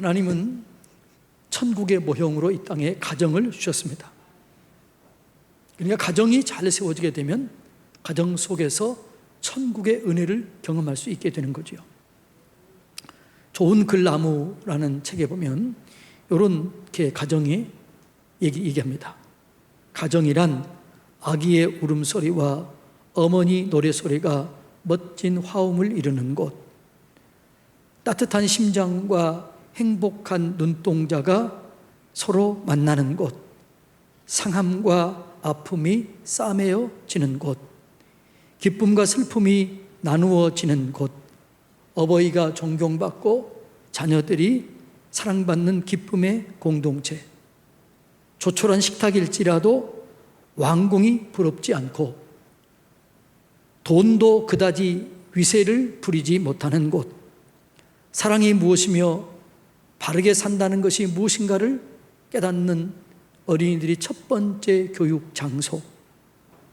하나님은 천국의 모형으로 이 땅에 가정을 주셨습니다. 그러니까 가정이 잘 세워지게 되면 가정 속에서 천국의 은혜를 경험할 수 있게 되는 거지요. 좋은 글나무라는 책에 보면 이렇게 가정이 얘기, 얘기합니다. 가정이란 아기의 울음소리와 어머니 노래소리가 멋진 화음을 이루는 곳, 따뜻한 심장과 행복한 눈동자가 서로 만나는 곳, 상함과 아픔이 싸매어지는 곳, 기쁨과 슬픔이 나누어지는 곳, 어버이가 존경받고 자녀들이 사랑받는 기쁨의 공동체, 조촐한 식탁일지라도 왕궁이 부럽지 않고 돈도 그다지 위세를 부리지 못하는 곳, 사랑이 무엇이며 바르게 산다는 것이 무엇인가를 깨닫는 어린이들이 첫 번째 교육 장소,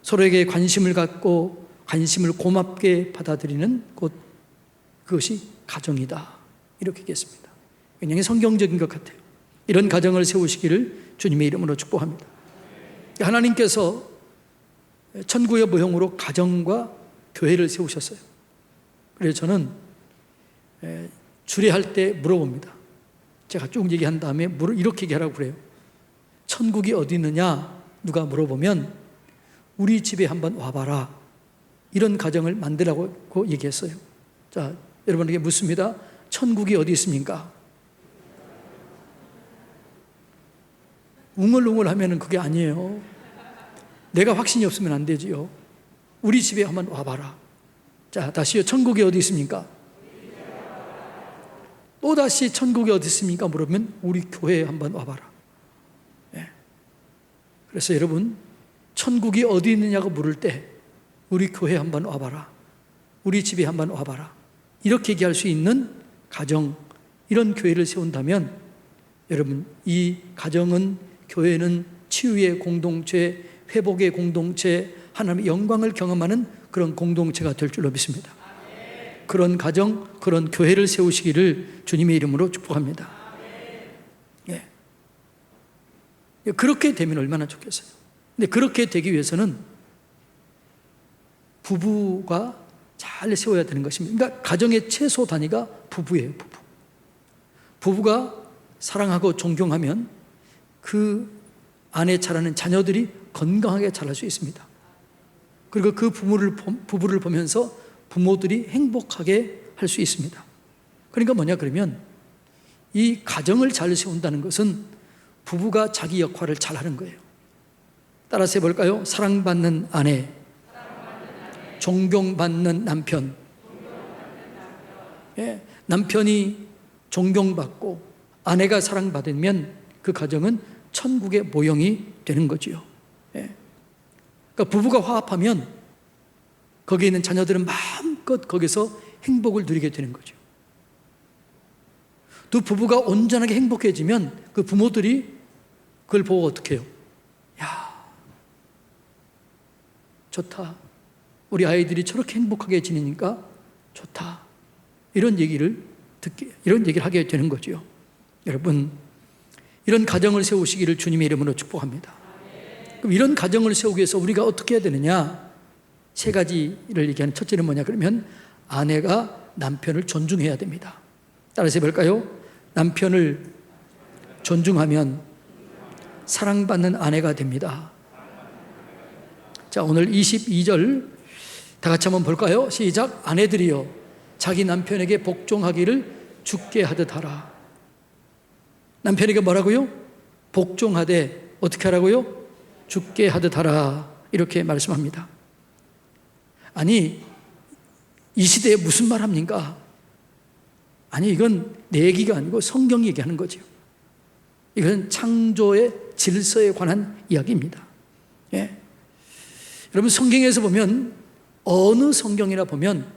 서로에게 관심을 갖고 관심을 고맙게 받아들이는 곳, 그것이 가정이다. 이렇게 얘기했습니다. 굉장히 성경적인 것 같아요. 이런 가정을 세우시기를 주님의 이름으로 축복합니다. 하나님께서 천국의 모형으로 가정과 교회를 세우셨어요. 그래서 저는 주례할 때 물어봅니다. 제가 쭉 얘기한 다음에 이렇게 얘기하라고 그래요. 천국이 어디 있느냐? 누가 물어보면 우리 집에 한번 와봐라. 이런 가정을 만들라고 얘기했어요. 자, 여러분에게 묻습니다. 천국이 어디 있습니까? 웅얼웅얼 하면 그게 아니에요. 내가 확신이 없으면 안 되지요. 우리 집에 한번 와봐라. 자, 다시요. 천국이 어디 있습니까? 또 다시 천국이 어디 있습니까? 물으면 우리 교회에 한번 와봐라. 네. 그래서 여러분, 천국이 어디 있느냐고 물을 때 우리 교회에 한번 와봐라. 우리 집에 한번 와봐라. 이렇게 얘기할 수 있는 가정, 이런 교회를 세운다면 여러분, 이 가정은 교회는 치유의 공동체, 회복의 공동체, 하나님의 영광을 경험하는 그런 공동체가 될 줄로 믿습니다. 그런 가정, 그런 교회를 세우시기를 주님의 이름으로 축복합니다. 예. 그렇게 되면 얼마나 좋겠어요. 근데 그렇게 되기 위해서는 부부가 잘 세워야 되는 것입니다. 그러니까 가정의 최소 단위가 부부예요, 부부. 부부가 사랑하고 존경하면 그 아내 자라는 자녀들이 건강하게 자랄 수 있습니다. 그리고 그 부모를, 부부를 보면서 부모들이 행복하게 할 수 있습니다. 그러니까 뭐냐 그러면 이 가정을 잘 세운다는 것은 부부가 자기 역할을 잘 하는 거예요. 따라서 해볼까요? 사랑받는 아내, 존경받는 남편. 예, 남편이 존경받고 아내가 사랑받으면 그 가정은 천국의 모형이 되는 거지요. 예. 그러니까 부부가 화합하면 거기에 있는 자녀들은 마음껏 거기서 행복을 누리게 되는 거죠. 또 부부가 온전하게 행복해지면 그 부모들이 그걸 보고 어떻게 해요? 야, 좋다. 우리 아이들이 저렇게 행복하게 지내니까 좋다. 이런 얘기를 듣게, 이런 얘기를 하게 되는 거죠. 여러분, 이런 가정을 세우시기를 주님의 이름으로 축복합니다. 그럼 이런 가정을 세우기 위해서 우리가 어떻게 해야 되느냐? 세 가지를 얘기하는 첫째는 뭐냐? 그러면 아내가 남편을 존중해야 됩니다. 따라서 해볼까요? 남편을 존중하면 사랑받는 아내가 됩니다. 자, 오늘 22절 다 같이 한번 볼까요? 시작. 아내들이여 자기 남편에게 복종하기를 죽게 하듯 하라. 남편에게 뭐라고요? 복종하되 어떻게 하라고요? 죽게 하듯 하라. 이렇게 말씀합니다. 아니, 이 시대에 무슨 말 합니까? 아니, 이건 내 얘기가 아니고 성경 얘기하는 거죠. 이건 창조의 질서에 관한 이야기입니다. 예. 여러분, 성경에서 보면 어느 성경이나 보면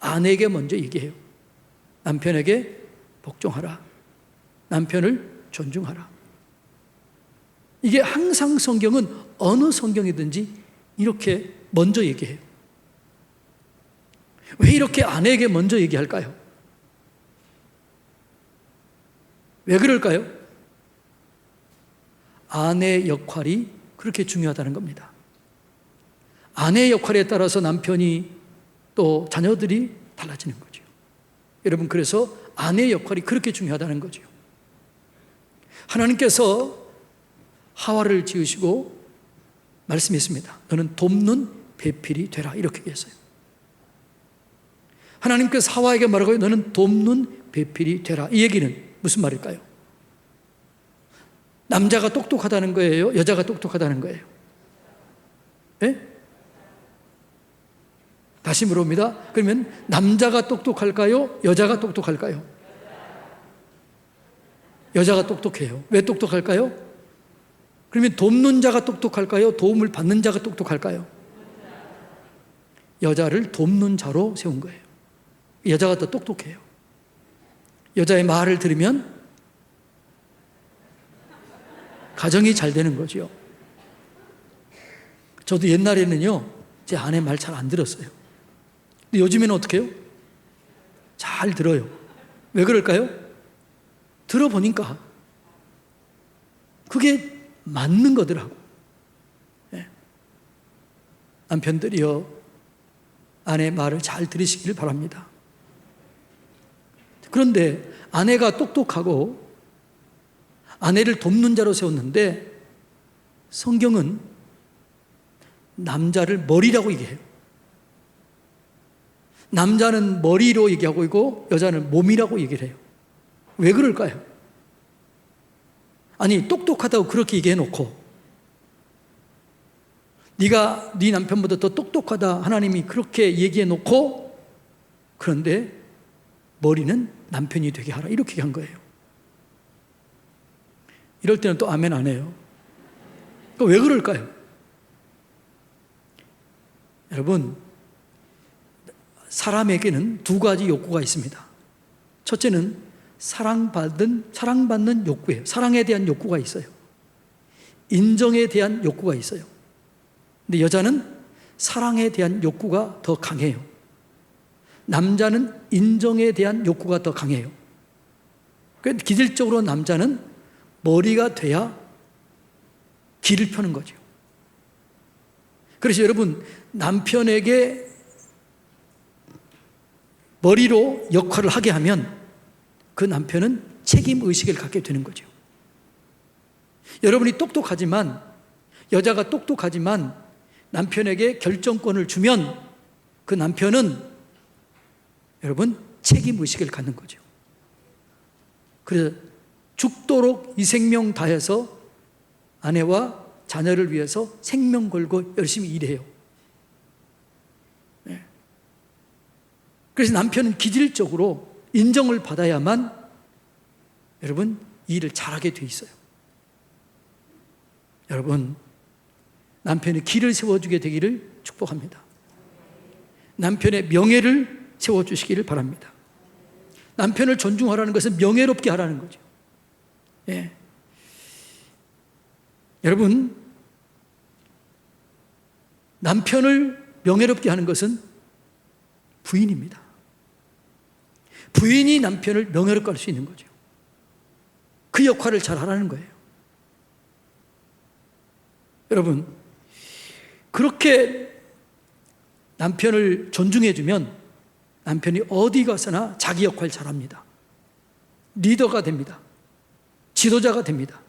아내에게 먼저 얘기해요. 남편에게 복종하라. 남편을 존중하라. 이게 항상 성경은 어느 성경이든지 이렇게 먼저 얘기해요. 왜 이렇게 아내에게 먼저 얘기할까요? 왜 그럴까요? 아내 역할이 그렇게 중요하다는 겁니다. 아내의 역할에 따라서 남편이 또 자녀들이 달라지는 거죠. 여러분, 그래서 아내의 역할이 그렇게 중요하다는 거죠. 하나님께서 하와를 지으시고 말씀했습니다. 너는 돕는 배필이 되라. 이렇게 했어요. 하나님께서 하와에게 말하고 너는 돕는 배필이 되라. 이 얘기는 무슨 말일까요? 남자가 똑똑하다는 거예요? 여자가 똑똑하다는 거예요? 예? 다시 물어봅니다. 그러면 남자가 똑똑할까요? 여자가 똑똑할까요? 여자가 똑똑해요. 왜 똑똑할까요? 그러면 돕는 자가 똑똑할까요? 도움을 받는 자가 똑똑할까요? 여자를 돕는 자로 세운 거예요. 여자가 더 똑똑해요. 여자의 말을 들으면 가정이 잘 되는 거죠. 저도 옛날에는요, 제 아내 말 잘 안 들었어요. 근데 요즘에는 어떻게 해요? 잘 들어요. 왜 그럴까요? 들어보니까 그게 맞는 거더라고. 예. 남편들이요, 아내 말을 잘 들으시길 바랍니다. 그런데 아내가 똑똑하고 아내를 돕는 자로 세웠는데 성경은 남자를 머리라고 얘기해요. 남자는 머리로 얘기하고 있고 여자는 몸이라고 얘기를 해요. 왜 그럴까요? 아니 똑똑하다고 그렇게 얘기해 놓고 네가 네 남편보다 더 똑똑하다 하나님이 그렇게 얘기해 놓고 그런데 머리는 남편이 되게 하라 이렇게 얘기한 거예요. 이럴 때는 또 아멘 안 해요. 왜 그럴까요? 여러분, 사람에게는 두 가지 욕구가 있습니다. 첫째는 사랑받는, 사랑받는 욕구예요. 사랑에 대한 욕구가 있어요. 인정에 대한 욕구가 있어요. 근데 여자는 사랑에 대한 욕구가 더 강해요. 남자는 인정에 대한 욕구가 더 강해요. 그 기질적으로 남자는 머리가 돼야 길을 펴는 거죠. 그래서 여러분, 남편에게 머리로 역할을 하게 하면 그 남편은 책임 의식을 갖게 되는 거죠. 여러분이 똑똑하지만 여자가 똑똑하지만 남편에게 결정권을 주면 그 남편은 여러분 책임 의식을 갖는 거죠. 그래서 죽도록 이 생명 다해서 아내와 자녀를 위해서 생명 걸고 열심히 일해요. 네. 그래서 남편은 기질적으로 인정을 받아야만 여러분 일을 잘하게 돼 있어요. 여러분 남편의 길을 세워주게 되기를 축복합니다. 남편의 명예를 세워주시기를 바랍니다. 남편을 존중하라는 것은 명예롭게 하라는 거죠. 예. 여러분, 남편을 명예롭게 하는 것은 부인입니다. 부인이 남편을 명예롭게 할 수 있는 거죠. 그 역할을 잘 하라는 거예요. 여러분, 그렇게 남편을 존중해주면 남편이 어디 가서나 자기 역할 잘합니다. 리더가 됩니다. 지도자가 됩니다.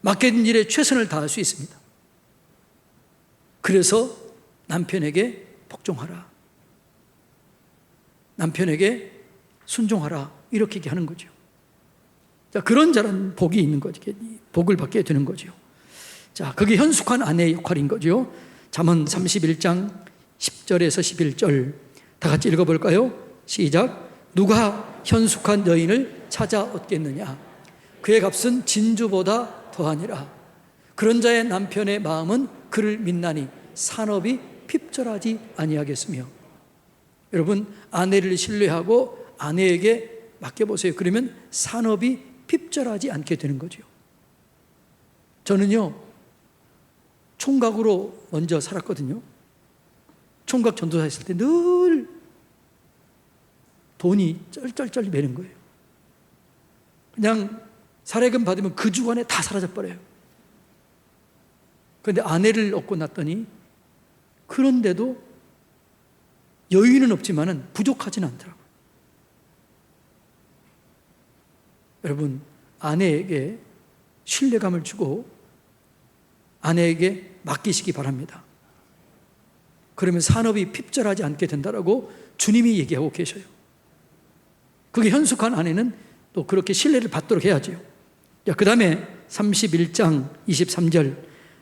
맡겨진 일에 최선을 다할 수 있습니다. 그래서 남편에게 복종하라. 남편에게 순종하라. 이렇게 얘기하는 거죠. 자, 그런 자는 복이 있는 거죠. 복을 받게 되는 거죠. 자, 그게 현숙한 아내의 역할인 거죠. 잠언 31장 10절에서 11절 다 같이 읽어볼까요? 시작. 누가 현숙한 여인을 찾아 얻겠느냐? 그의 값은 진주보다 더하니라. 그런 자의 남편의 마음은 그를 믿나니 산업이 핍절하지 아니하겠으며. 여러분 아내를 신뢰하고 아내에게 맡겨보세요. 그러면 산업이 핍절하지 않게 되는 거죠. 저는요 총각으로 먼저 살았거든요. 총각 전도사 했을 때 늘 돈이 쩔쩔쩔 매는 거예요. 그냥 살해금 받으면 그 주간에 다 사라져버려요. 그런데 아내를 얻고 났더니 그런데도 여유는 없지만은 부족하진 않더라고요. 여러분, 아내에게 신뢰감을 주고 아내에게 맡기시기 바랍니다. 그러면 산업이 핍절하지 않게 된다라고 주님이 얘기하고 계셔요. 그게 현숙한 아내는 또 그렇게 신뢰를 받도록 해야죠. 자, 그 다음에 31장 23절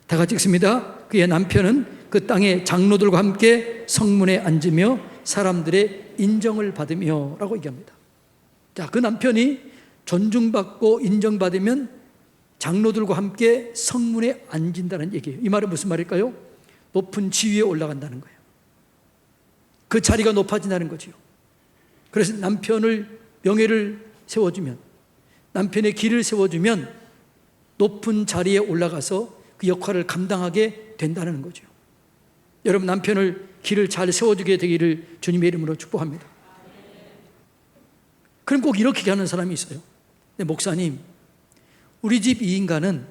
다 같이 읽습니다. 그의 남편은 그 땅의 장로들과 함께 성문에 앉으며 사람들의 인정을 받으며 라고 얘기합니다. 자, 그 남편이 존중받고 인정받으면 장로들과 함께 성문에 앉는다는 얘기예요. 이 말은 무슨 말일까요? 높은 지위에 올라간다는 거예요. 그 자리가 높아진다는 거지요. 그래서 남편을 명예를 세워주면 남편의 길을 세워주면 높은 자리에 올라가서 그 역할을 감당하게 된다는 거죠. 여러분 남편을 길을 잘 세워주게 되기를 주님의 이름으로 축복합니다. 그럼 꼭 이렇게 하는 사람이 있어요. 네, 목사님, 우리 집 이 인간은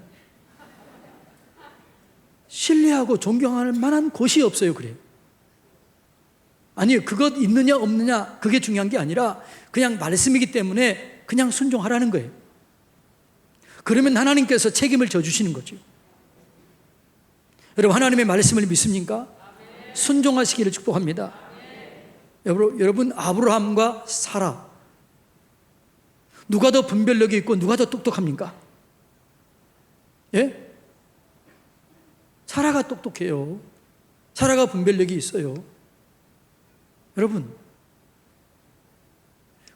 신뢰하고 존경할 만한 곳이 없어요. 그래요. 아니요, 그것 있느냐 없느냐 그게 중요한 게 아니라 그냥 말씀이기 때문에 그냥 순종하라는 거예요. 그러면 하나님께서 책임을 져주시는 거죠. 여러분, 하나님의 말씀을 믿습니까? 순종하시기를 축복합니다. 여러분, 아브라함과 사라. 누가 더 분별력이 있고 누가 더 똑똑합니까? 예? 사라가 똑똑해요. 사라가 분별력이 있어요. 여러분.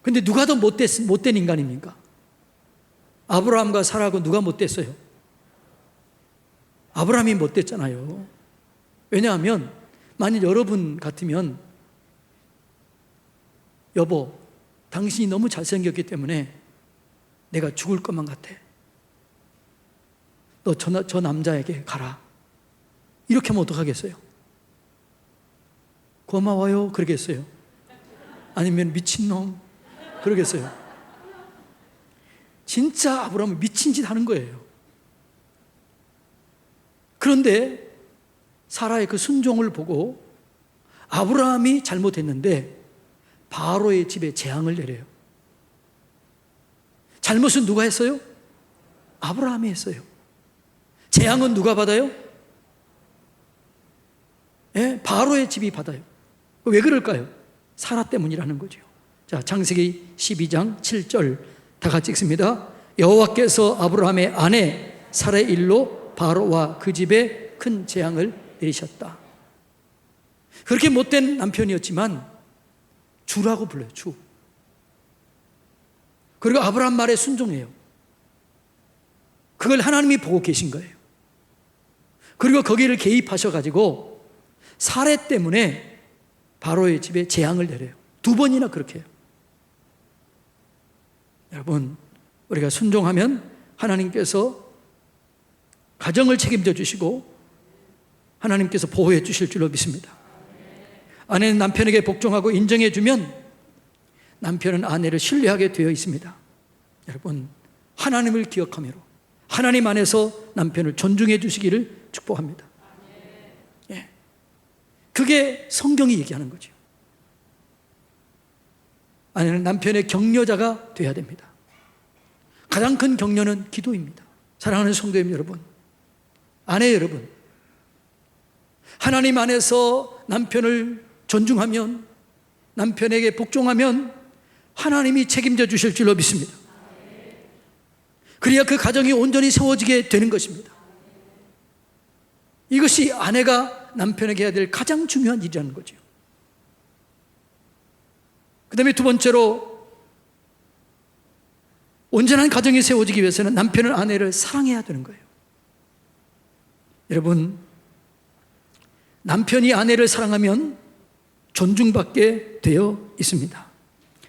근데 누가 더 못됐, 못된 인간입니까? 아브라함과 사라하고 누가 못됐어요? 아브라함이 못됐잖아요. 왜냐하면, 만일 여러분 같으면, 여보, 당신이 너무 잘생겼기 때문에 내가 죽을 것만 같아. 너 저 저 남자에게 가라. 이렇게 하면 어떡하겠어요? 고마워요. 그러겠어요. 아니면 미친놈. 그러겠어요. 진짜 아브라함은 미친 짓 하는 거예요. 그런데 사라의 그 순종을 보고 아브라함이 잘못했는데 바로의 집에 재앙을 내려요. 잘못은 누가 했어요? 아브라함이 했어요. 재앙은 누가 받아요? 예, 바로의 집이 받아요. 왜 그럴까요? 사라 때문이라는 거죠. 자, 창세기 12장 7절 다 같이 읽습니다. 여호와께서 아브라함의 아내 사라의 일로 바로와 그 집에 큰 재앙을 내리셨다. 그렇게 못된 남편이었지만 주라고 불러요. 주. 그리고 아브라함 말에 순종해요. 그걸 하나님이 보고 계신 거예요. 그리고 거기를 개입하셔가지고 사례 때문에 바로의 집에 재앙을 내려요. 두 번이나 그렇게 해요. 여러분, 우리가 순종하면 하나님께서 가정을 책임져 주시고 하나님께서 보호해 주실 줄로 믿습니다. 아내는 남편에게 복종하고 인정해 주면 남편은 아내를 신뢰하게 되어 있습니다. 여러분, 하나님을 기억하며 하나님 안에서 남편을 존중해 주시기를 축복합니다. 예. 그게 성경이 얘기하는 거죠. 아내는 남편의 격려자가 되어야 됩니다. 가장 큰 격려는 기도입니다. 사랑하는 성도님 여러분, 아내 여러분, 하나님 안에서 남편을 존중하면, 남편에게 복종하면 하나님이 책임져 주실 줄로 믿습니다. 그래야 그 가정이 온전히 세워지게 되는 것입니다. 이것이 아내가 남편에게 해야 될 가장 중요한 일이라는 거죠. 그 다음에 두 번째로, 온전한 가정이 세워지기 위해서는 남편은 아내를 사랑해야 되는 거예요. 여러분, 남편이 아내를 사랑하면 존중받게 되어 있습니다.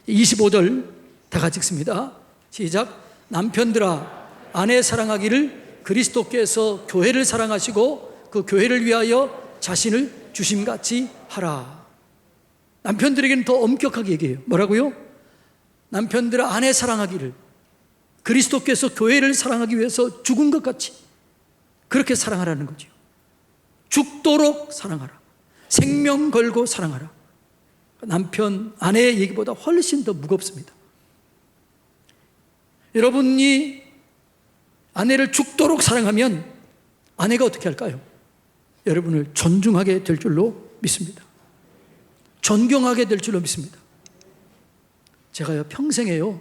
25절 다 같이 읽습니다. 시작. 남편들아, 아내 사랑하기를 그리스도께서 교회를 사랑하시고 그 교회를 위하여 자신을 주심같이 하라. 남편들에게는 더 엄격하게 얘기해요. 뭐라고요? 남편들아, 아내 사랑하기를 그리스도께서 교회를 사랑하기 위해서 죽은 것 같이 그렇게 사랑하라는 거죠. 죽도록 사랑하라. 생명 걸고 사랑하라. 남편, 아내의 얘기보다 훨씬 더 무겁습니다. 여러분이 아내를 죽도록 사랑하면 아내가 어떻게 할까요? 여러분을 존중하게 될 줄로 믿습니다. 존경하게 될 줄로 믿습니다. 제가요, 평생에요,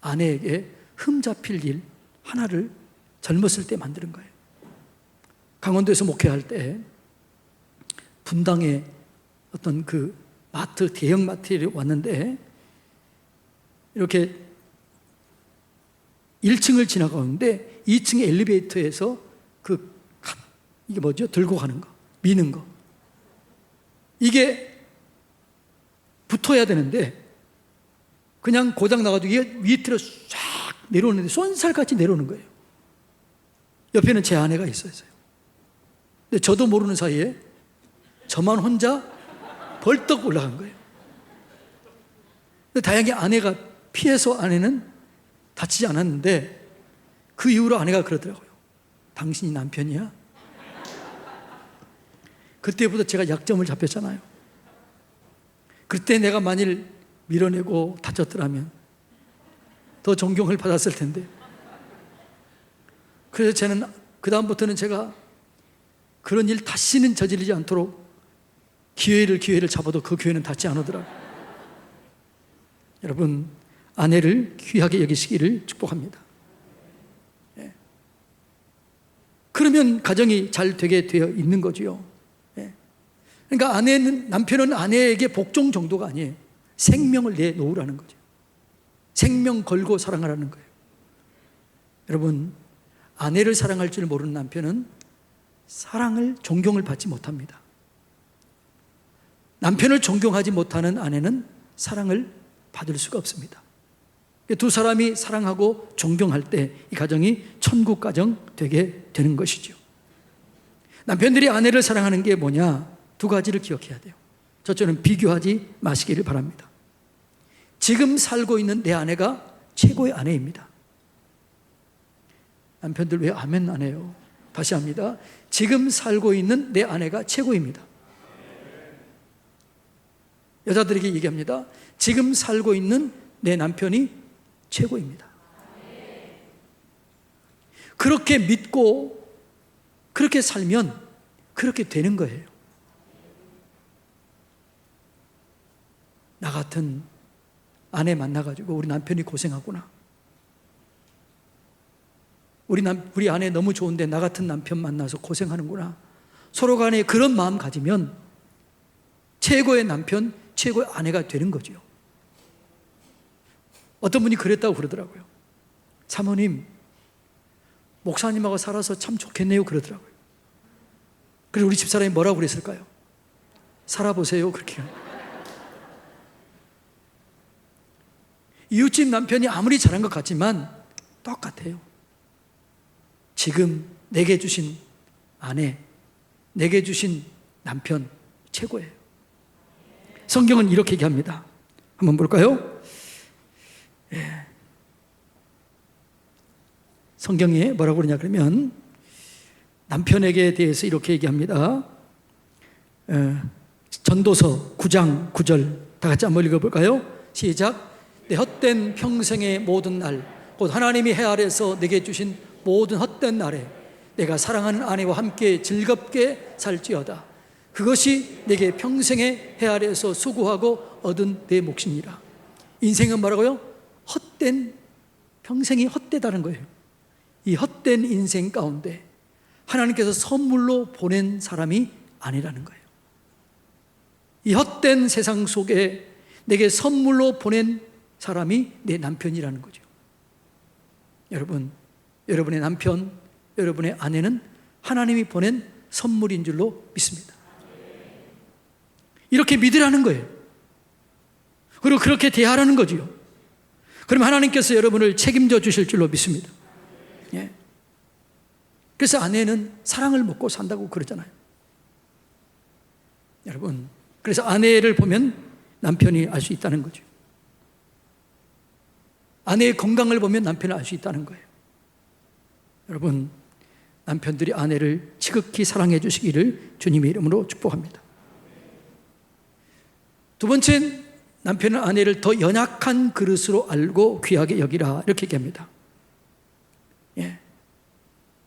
아내에게 흠 잡힐 일 하나를 젊었을 때 만드는 거예요. 강원도에서 목회할 때 분당에 어떤 그 마트, 대형 마트에 왔는데 이렇게 1층을 지나가는데 2층 엘리베이터에서 이게 뭐죠? 들고 가는 거, 미는 거. 이게 붙어야 되는데 그냥 고장 나가지고 밑으로 쫙 내려오는데 쏜살같이 내려오는 거예요. 옆에는 제 아내가 있었어요. 근데 저도 모르는 사이에 저만 혼자 벌떡 올라간 거예요. 근데 다행히 아내가 피해서 아내는 다치지 않았는데 그 이후로 아내가 그러더라고요. 당신이 남편이야? 그때부터 제가 약점을 잡혔잖아요. 그때 내가 만일 밀어내고 다쳤더라면 더 존경을 받았을 텐데. 그래서 저는 그다음부터는 제가 그런 일 다시는 저지르지 않도록 기회를 기회를 잡아도 그 기회는 닿지 않으더라고요. 여러분, 아내를 귀하게 여기시기를 축복합니다. 예. 그러면 가정이 잘 되게 되어 있는 거지요. 예. 그러니까 아내는, 남편은 아내에게 복종 정도가 아니에요. 생명을 내놓으라는 거죠. 생명 걸고 사랑하라는 거예요. 여러분, 아내를 사랑할 줄 모르는 남편은 사랑을, 존경을 받지 못합니다. 남편을 존경하지 못하는 아내는 사랑을 받을 수가 없습니다. 두 사람이 사랑하고 존경할 때 이 가정이 천국 가정 되게 되는 것이죠. 남편들이 아내를 사랑하는 게 뭐냐? 두 가지를 기억해야 돼요. 저처럼 비교하지 마시기를 바랍니다. 지금 살고 있는 내 아내가 최고의 아내입니다. 남편들 왜 아멘 안 해요? 다시 합니다. 지금 살고 있는 내 아내가 최고입니다. 여자들에게 얘기합니다. 지금 살고 있는 내 남편이 최고입니다. 그렇게 믿고 그렇게 살면 그렇게 되는 거예요. 나 같은 아내 만나가지고 우리 남편이 고생하구나. 우리 남, 우리 아내 너무 좋은데 나 같은 남편 만나서 고생하는구나. 서로 간에 그런 마음 가지면 최고의 남편, 최고의 아내가 되는 거죠. 어떤 분이 그랬다고 그러더라고요. 사모님, 목사님하고 살아서 참 좋겠네요. 그러더라고요. 그래서 우리 집사람이 뭐라고 그랬을까요? 살아보세요. 그렇게. 이웃집 남편이 아무리 잘한 것 같지만 똑같아요. 지금 내게 주신 아내, 내게 주신 남편 최고예요. 성경은 이렇게 얘기합니다. 한번 볼까요? 예. 성경에 뭐라고 그러냐 그러면 남편에게 대해서 이렇게 얘기합니다. 에, 전도서 9장 9절 다 같이 한번 읽어볼까요? 시작. 내 헛된 평생의 모든 날, 곧 하나님이 해 아래서 내게 주신 모든 헛된 날에 내가 사랑하는 아내와 함께 즐겁게 살지어다. 그것이 내게 평생의 해 아래에서 수고하고 얻은 내 몫이니라. 인생은 뭐라고요? 헛된 평생이 헛되다는 거예요. 이 헛된 인생 가운데 하나님께서 선물로 보낸 사람이 아니라는 거예요. 이 헛된 세상 속에 내게 선물로 보낸 사람이 내 남편이라는 거죠. 여러분, 여러분의 남편, 여러분의 아내는 하나님이 보낸 선물인 줄로 믿습니다. 이렇게 믿으라는 거예요. 그리고 그렇게 대하라는 거지요. 그럼 하나님께서 여러분을 책임져 주실 줄로 믿습니다. 예. 그래서 아내는 사랑을 먹고 산다고 그러잖아요. 여러분, 그래서 아내를 보면 남편이 알 수 있다는 거죠. 아내의 건강을 보면 남편을 알 수 있다는 거예요. 여러분, 남편들이 아내를 지극히 사랑해 주시기를 주님의 이름으로 축복합니다. 두 번째는 남편은 아내를 더 연약한 그릇으로 알고 귀하게 여기라 이렇게 얘기합니다. 예.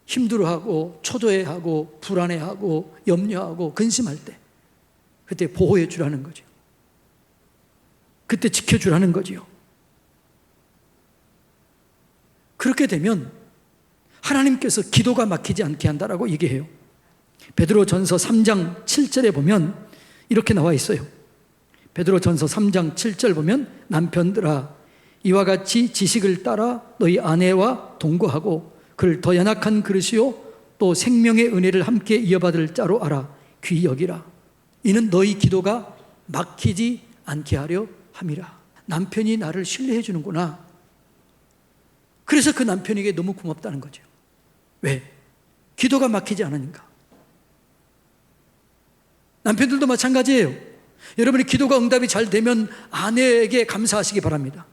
힘들어하고 초조해하고 불안해하고 염려하고 근심할 때 그때 보호해 주라는 거죠. 그때 지켜 주라는 거지요. 그렇게 되면 하나님께서 기도가 막히지 않게 한다라고 얘기해요. 베드로 전서 3장 7절에 보면 이렇게 나와 있어요. 베드로 전서 3장 7절 보면 남편들아 이와 같이 지식을 따라 너희 아내와 동거하고 그를 더 연약한 그릇이요 또 생명의 은혜를 함께 이어받을 자로 알아 귀히 여기라 이는 너희 기도가 막히지 않게 하려 함이라 남편이 나를 신뢰해 주는구나 그래서 그 남편에게 너무 고맙다는 거죠 왜? 기도가 막히지 않으니까 남편들도 마찬가지예요 여러분이 기도가 응답이 잘 되면 아내에게 감사하시기 바랍니다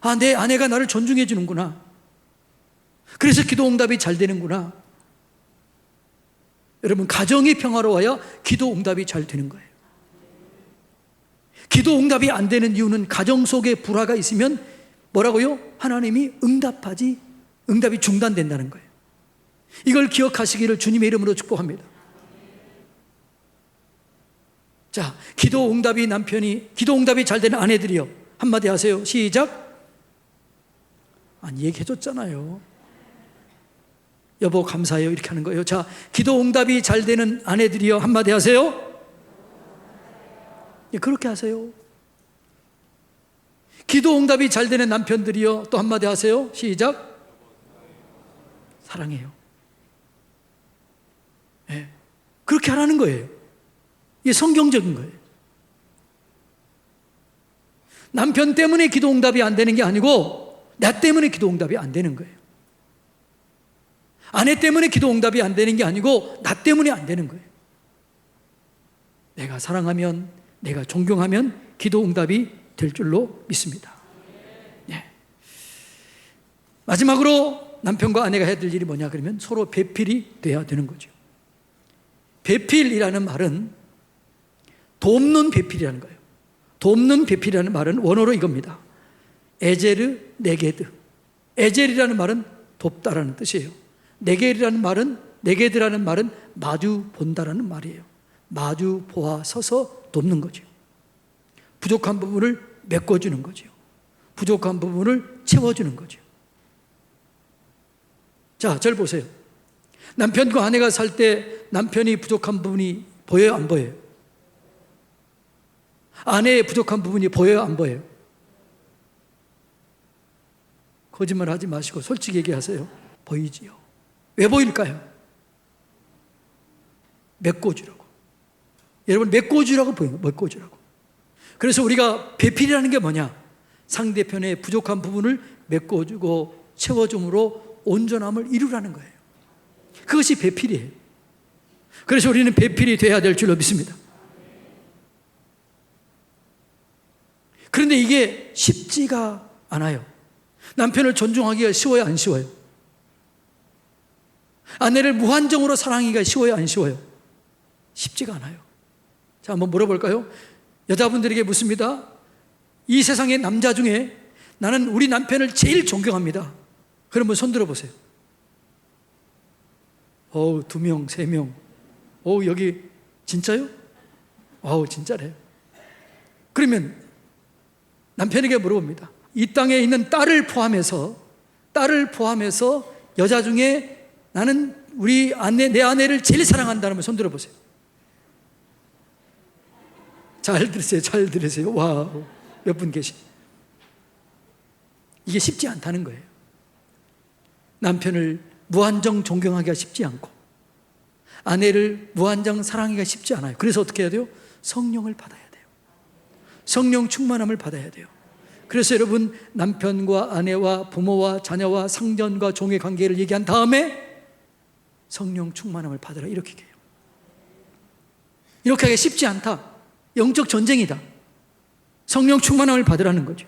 아, 내 아내가 나를 존중해 주는구나 그래서 기도 응답이 잘 되는구나. 여러분, 가정이 평화로워야 기도 응답이 잘 되는 거예요. 기도 응답이 안 되는 이유는 가정 속에 불화가 있으면 뭐라고요? 하나님이 응답하지, 응답이 중단된다는 거예요. 이걸 기억하시기를 주님의 이름으로 축복합니다. 자, 기도 응답이 남편이, 기도 응답이 잘 되는 아내들이요. 한마디 하세요. 시작. 아니, 얘기해줬잖아요. 여보 감사해요 이렇게 하는 거예요. 자, 기도 응답이 잘 되는 아내들이요 한마디 하세요. 예, 그렇게 하세요. 기도 응답이 잘 되는 남편들이요 또 한마디 하세요. 시작. 사랑해요. 예, 그렇게 하라는 거예요. 이게 성경적인 거예요. 남편 때문에 기도 응답이 안 되는 게 아니고 나 때문에 기도 응답이 안 되는 거예요. 아내 때문에 기도 응답이 안 되는 게 아니고 나 때문에 안 되는 거예요. 내가 사랑하면, 내가 존경하면 기도 응답이 될 줄로 믿습니다. 네. 마지막으로 남편과 아내가 해야 될 일이 뭐냐 그러면 서로 배필이 돼야 되는 거죠. 배필이라는 말은 돕는 배필이라는 거예요. 돕는 배필이라는 말은 원어로 이겁니다. 에제르 네게드. 에젤이라는 말은 돕다라는 뜻이에요. 내게라는 말은 내게드라는 말은 마주 본다라는 말이에요. 마주 보아 서서 돕는 거죠. 부족한 부분을 메꿔주는 거죠. 부족한 부분을 채워주는 거죠. 자, 절 보세요. 남편과 아내가 살 때 남편이 부족한 부분이 보여요, 안 보여요? 아내의 부족한 부분이 보여요, 안 보여요? 거짓말 하지 마시고 솔직히 얘기하세요. 보이지요. 왜 보일까요? 메꿔주라고. 여러분, 메꿔주라고 보여요. 메꿔주라고. 그래서 우리가 배필이라는 게 뭐냐? 상대편의 부족한 부분을 메꿔주고 채워줌으로 온전함을 이루라는 거예요. 그것이 배필이에요. 그래서 우리는 배필이 돼야 될 줄로 믿습니다. 그런데 이게 쉽지가 않아요. 남편을 존중하기가 쉬워요, 안 쉬워요? 아내를 무한정으로 사랑하기가 쉬워요, 안 쉬워요? 쉽지가 않아요. 자, 한번 물어볼까요? 여자분들에게 묻습니다. 이 세상의 남자 중에 나는 우리 남편을 제일 존경합니다. 그러면 손 들어보세요. 어우, 두 명, 세 명. 어우, 여기 진짜요? 어우, 진짜래요. 그러면 남편에게 물어봅니다. 이 땅에 있는 딸을 포함해서, 딸을 포함해서 여자 중에 나는 우리 아내, 내 아내를 제일 사랑한다는 분손 들어 보세요. 잘 들으세요. 잘 들으세요. 와, 몇 분 계시. 이게 쉽지 않다는 거예요. 남편을 무한정 존경하기가 쉽지 않고, 아내를 무한정 사랑하기가 쉽지 않아요. 그래서 어떻게 해야 돼요? 성령을 받아야 돼요. 성령 충만함을 받아야 돼요. 그래서 여러분, 남편과 아내와 부모와 자녀와 상전과 종의 관계를 얘기한 다음에 성령 충만함을 받으라 이렇게 얘기해요. 이렇게 하기 쉽지 않다. 영적 전쟁이다. 성령 충만함을 받으라는 거죠.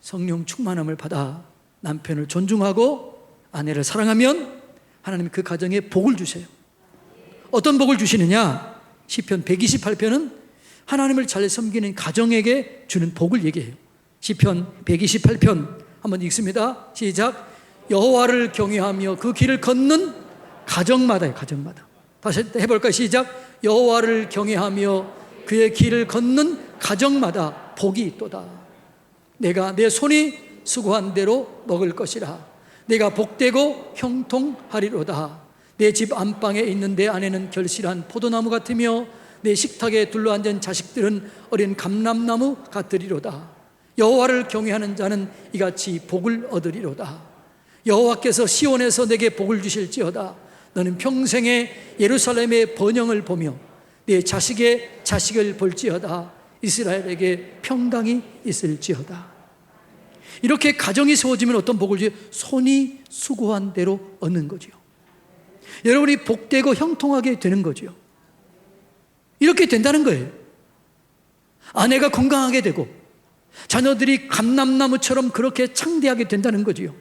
성령 충만함을 받아 남편을 존중하고 아내를 사랑하면 하나님 그 가정에 복을 주세요. 어떤 복을 주시느냐? 시편 128편은 하나님을 잘 섬기는 가정에게 주는 복을 얘기해요. 시편 128편 한번 읽습니다. 시작. 여호와를 경외하며 그 길을 걷는 가정마다요, 가정마다. 다시 해볼까요? 시작. 여호와를 경외하며 그의 길을 걷는 가정마다 복이 있도다. 내가 내 손이 수고한 대로 먹을 것이라. 내가 복되고 형통하리로다. 내 집 안방에 있는 내 아내는 결실한 포도나무 같으며 내 식탁에 둘러앉은 자식들은 어린 감람나무 같으리로다. 여호와를 경외하는 자는 이같이 복을 얻으리로다. 여호와께서 시온에서 내게 복을 주실지어다. 너는 평생에 예루살렘의 번영을 보며 내 자식의 자식을 볼지어다. 이스라엘에게 평강이 있을지어다. 이렇게 가정이 세워지면 어떤 복을 주요? 손이 수고한 대로 얻는 거지요. 여러분이 복되고 형통하게 되는 거지요. 이렇게 된다는 거예요. 아내가 건강하게 되고 자녀들이 감람나무처럼 그렇게 창대하게 된다는 거지요.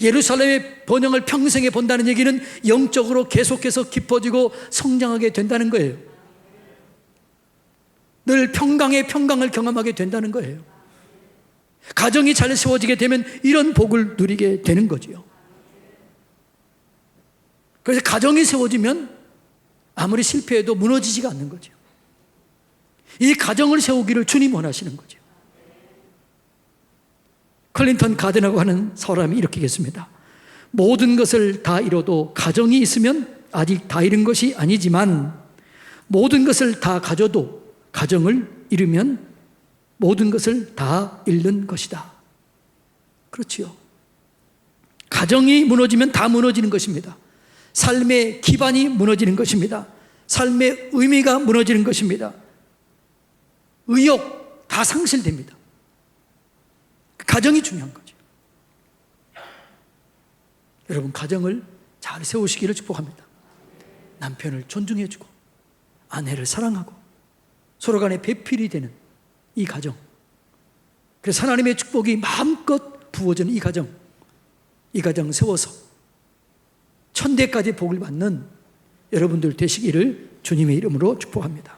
예루살렘의 번영을 평생에 본다는 얘기는 영적으로 계속해서 깊어지고 성장하게 된다는 거예요. 늘 평강의 평강을 경험하게 된다는 거예요. 가정이 잘 세워지게 되면 이런 복을 누리게 되는 거지요. 그래서 가정이 세워지면 아무리 실패해도 무너지지가 않는 거죠. 이 가정을 세우기를 주님 원하시는 거죠. 클린턴 가든하고 하는 사람이 이렇게 했습니다. 모든 것을 다 이뤄도 가정이 있으면 아직 다 잃은 것이 아니지만 모든 것을 다 가져도 가정을 잃으면 모든 것을 다 잃는 것이다. 그렇지요. 가정이 무너지면 다 무너지는 것입니다. 삶의 기반이 무너지는 것입니다. 삶의 의미가 무너지는 것입니다. 의욕 다 상실됩니다. 가정이 중요한 거죠. 여러분, 가정을 잘 세우시기를 축복합니다. 남편을 존중해주고, 아내를 사랑하고, 서로 간에 배필이 되는 이 가정. 그래서 하나님의 축복이 마음껏 부어지는 이 가정. 이 가정 세워서 천대까지 복을 받는 여러분들 되시기를 주님의 이름으로 축복합니다.